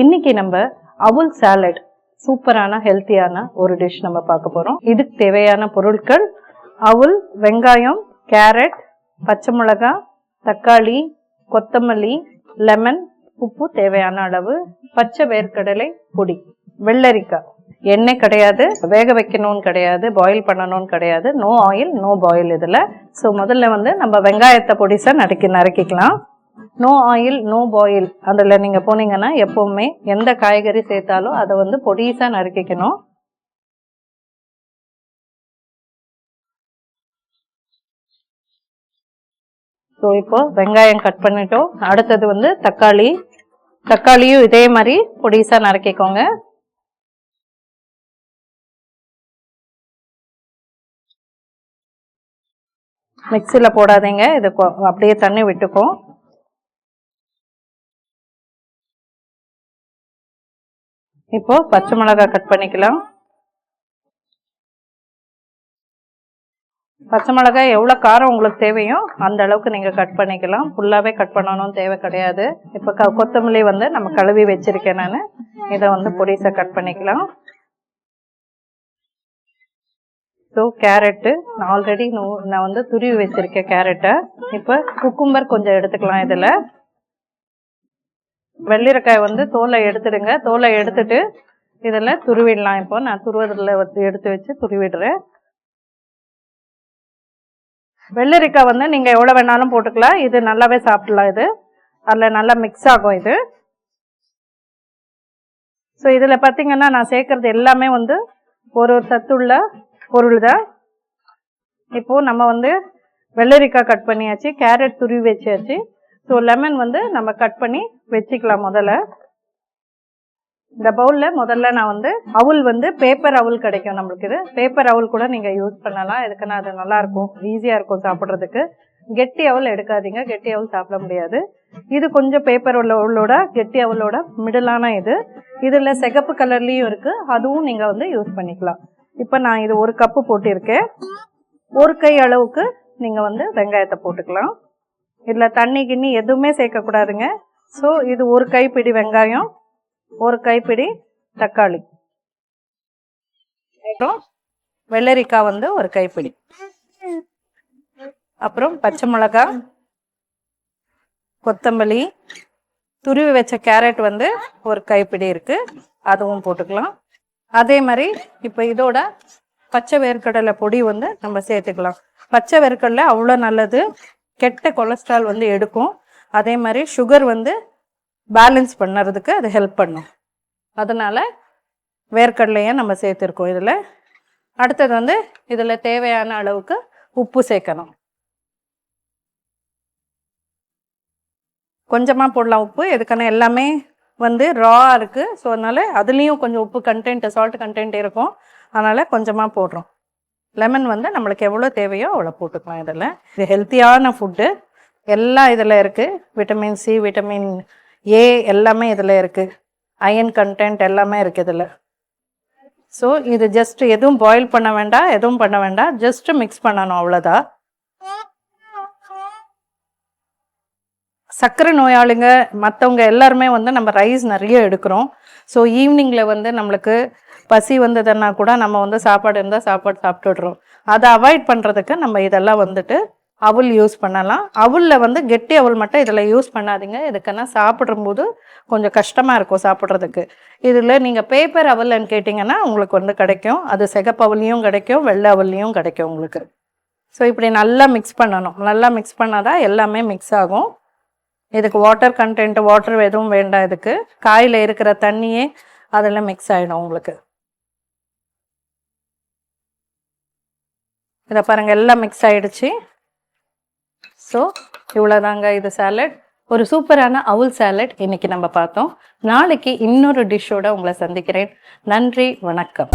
இன்னைக்கு நம்ம அவுல் சாலட் சூப்பரான ஹெல்த்தியான ஒரு டிஷ் நம்ம பார்க்க போறோம். இதுக்கு தேவையான பொருட்கள் அவுல் வெங்காயம் கேரட் பச்சை மிளகாய் தக்காளி கொத்தமல்லி லெமன் உப்பு தேவையான அளவு பச்சை வேர்க்கடலை பொடி வெள்ளரிக்காய். எண்ணெய் கிடையாது வேக வைக்கணும்னு கிடையாது பாயில் பண்ணணும்னு கிடையாது. நோ ஆயில் நோ பாயில் இதில். ஸோ முதல்ல வந்து நம்ம வெங்காயத்தை பொடிசா நறுக்கி நறுக்கிக்கலாம். நோ ஆயில் நோ பாயில் அதில் நீங்கள் போனீங்கன்னா எப்போவுமே எந்த காய்கறி சேர்த்தாலும் அதை வந்து பொடிசா நறுக்கிக்கணும். ஸோ இப்போ வெங்காயம் கட் பண்ணிட்டோம். அடுத்தது வந்து தக்காளி. தக்காளியும் இதே மாதிரி பொடிசா நறுக்கிக்கோங்க. மிக்சியில் போடாதீங்க. இது அப்படியே தண்ணி விட்டுக்கும் இப்போ பச்சை மிளகாய் கட் பண்ணிக்கலாம். பச்சை மிளகாய் எவ்வளோ காரம் உங்களுக்கு தேவையோ அந்த அளவுக்கு நீங்கள் கட் பண்ணிக்கலாம். ஃபுல்லாகவே கட் பண்ணணும்னு தேவை கிடையாது. இப்போ க கொத்தமல்லி வந்து நம்ம கழுவி வச்சிருக்கேன் நான். இதை வந்து பொடிசா கட் பண்ணிக்கலாம். ஸோ கேரட்டு நான் ஆல்ரெடி நான் வந்து துருவி வச்சிருக்கேன் கேரட்டை இப்போ குக்கும்பர் கொஞ்சம் எடுத்துக்கலாம் இதில். வெள்ளரிக்காய் வந்து தோலை எடுத்துடுங்க. தோலை எடுத்துட்டு இதில் துருவிடலாம். இப்போ நான் துருவதில் எடுத்து வச்சு துருவிடுறேன். வெள்ளரிக்காய் வந்து நீங்கள் எவ்வளோ வேணாலும் போட்டுக்கலாம். இது நல்லாவே சாப்பிடலாம் இது. அதில் நல்லா மிக்ஸ் ஆகும் இது. ஸோ இதில் பார்த்தீங்கன்னா நான் சேர்க்குறது எல்லாமே வந்து ஒரு ஒரு சத்துள்ள பொருள் தான் இப்போ நம்ம வந்து வெள்ளரிக்காய் கட் பண்ணியாச்சு கேரட் துருவி வச்சாச்சு. ஸோ லெமன் வந்து நம்ம கட் பண்ணி வச்சுக்கலாம் முதல்ல. இந்த பவுலில் முதல்ல நான் வந்து அவுல் வந்து பேப்பர் அவுல் கிடைக்கும் நம்மளுக்கு இது. பேப்பர் அவுல் கூட நீங்கள் யூஸ் பண்ணலாம். எதுக்குன்னா அது நல்லாயிருக்கும். ஈஸியாக இருக்கும் சாப்பிட்றதுக்கு. கெட்டி அவல் எடுக்காதீங்க. கெட்டி அவுல் சாப்பிட முடியாது. இது கொஞ்சம் பேப்பர் உள்ள அவுலோட கெட்டி அவுலோட மிடிலான இது. இதில் சிகப்பு கலர்லேயும் இருக்குது அதுவும் நீங்கள் வந்து யூஸ் பண்ணிக்கலாம். இப்போ நான் இது ஒரு கப்பு போட்டிருக்கேன். ஒரு கை அளவுக்கு நீங்கள் வந்து வெங்காயத்தை போட்டுக்கலாம். இதில் தண்ணி கிண்ணி எதுவுமே சேர்க்கக்கூடாதுங்க. ஸோ இது ஒரு கைப்பிடி வெங்காயம் ஒரு கைப்பிடி தக்காளி. அப்புறம் வெள்ளரிக்காய் வந்து ஒரு கைப்பிடி. அப்புறம் பச்சை மிளகாய் கொத்தமல்லி துருவி வச்ச கேரட் வந்து ஒரு கைப்பிடி இருக்குது அதுவும் போட்டுக்கலாம். அதே மாதிரி இப்போ இதோட பச்சை வேர்க்கடலை பொடி வந்து நம்ம சேர்த்துக்கலாம். பச்சை வேர்க்கடலை அவ்வளோ நல்லது. கெட்ட கொலஸ்ட்ரால் வந்து எடுக்கும். அதே மாதிரி சுகர் வந்து பேலன்ஸ் பண்ணுறதுக்கு அது ஹெல்ப் பண்ணும். அதனால் வேர்க்கடலையை நம்ம சேர்த்துருக்கோம் இதில். அடுத்தது வந்து இதில் தேவையான அளவுக்கு உப்பு சேர்க்கணும். கொஞ்சமாக போடலாம் உப்பு. எதுக்கான எல்லாமே வந்து ரா இருக்குது ஸோ அதனால் அதுலேயும் கொஞ்சம் உப்பு கண்டென்ட் சால்ட் கண்டென்ட் இருக்கும். அதனால் கொஞ்சமாக போடுறோம். லெமன் வந்து நம்மளுக்கு எவ்வளோ தேவையோ அவ்வளோ போட்டுக்கலாம் இதில். இது ஹெல்த்தியான ஃபுட்டு எல்லாம் இதில் இருக்குது விட்டமின் சி விட்டமின் ஏ எல்லாமே இதில் இருக்குது அயன் கண்டென்ட் எல்லாமே இருக்குது இதில். ஸோ இது ஜஸ்ட் எதுவும் பாயில் பண்ண வேண்டாம் எதுவும் பண்ண வேண்டாம். ஜஸ்ட்டு மிக்ஸ் பண்ணணும் அவ்வளோதான் சர்க்கரை நோயாளிங்க மற்றவங்க எல்லாருமே வந்து நம்ம ரைஸ் நிறைய எடுக்கிறோம். ஸோ ஈவினிங்கில் வந்து நம்மளுக்கு பசி வந்ததுன்னா கூட நம்ம வந்து சாப்பாடு இருந்தால் சாப்பாடு சாப்பிட்டுடுறோம். அதை அவாய்ட் பண்ணுறதுக்கு நம்ம இதெல்லாம் வந்துட்டு அவுல் யூஸ் பண்ணலாம். அவுலில் வந்து கெட்டி அவுல் மட்டும் இதில் யூஸ் பண்ணாதீங்க. இதுக்குன்னா சாப்பிடும்போது கொஞ்சம் கஷ்டமாக இருக்கும் சாப்பிட்றதுக்கு. இதில் நீங்கள் பேப்பர் அவல்னு கேட்டிங்கன்னா உங்களுக்கு வந்து கிடைக்கும். அது சிகப்பு அவல்லையும் கிடைக்கும் வெள்ளை அவல்லையும் கிடைக்கும் உங்களுக்கு. ஸோ இப்படி நல்லா மிக்ஸ் பண்ணணும். நல்லா மிக்ஸ் பண்ணால் தான் எல்லாமே மிக்ஸ் ஆகும். இதுக்கு வாட்டர் கண்டென்ட் வாட்டர் எதுவும் வேண்டாம் இதுக்கு. காயில் இருக்கிற தண்ணியே அதில் மிக்ஸ் ஆகிடும் உங்களுக்கு. இதை பாருங்கள் எல்லாம் மிக்ஸ் ஆகிடுச்சு ஸோ இவ்வளோதாங்க இது சாலட் ஒரு சூப்பரான அவுல் சாலட் இன்னைக்கு நம்ம பார்த்தோம். நாளைக்கு இன்னொரு டிஷ்ஷோட உங்களை சந்திக்கிறேன். நன்றி வணக்கம்.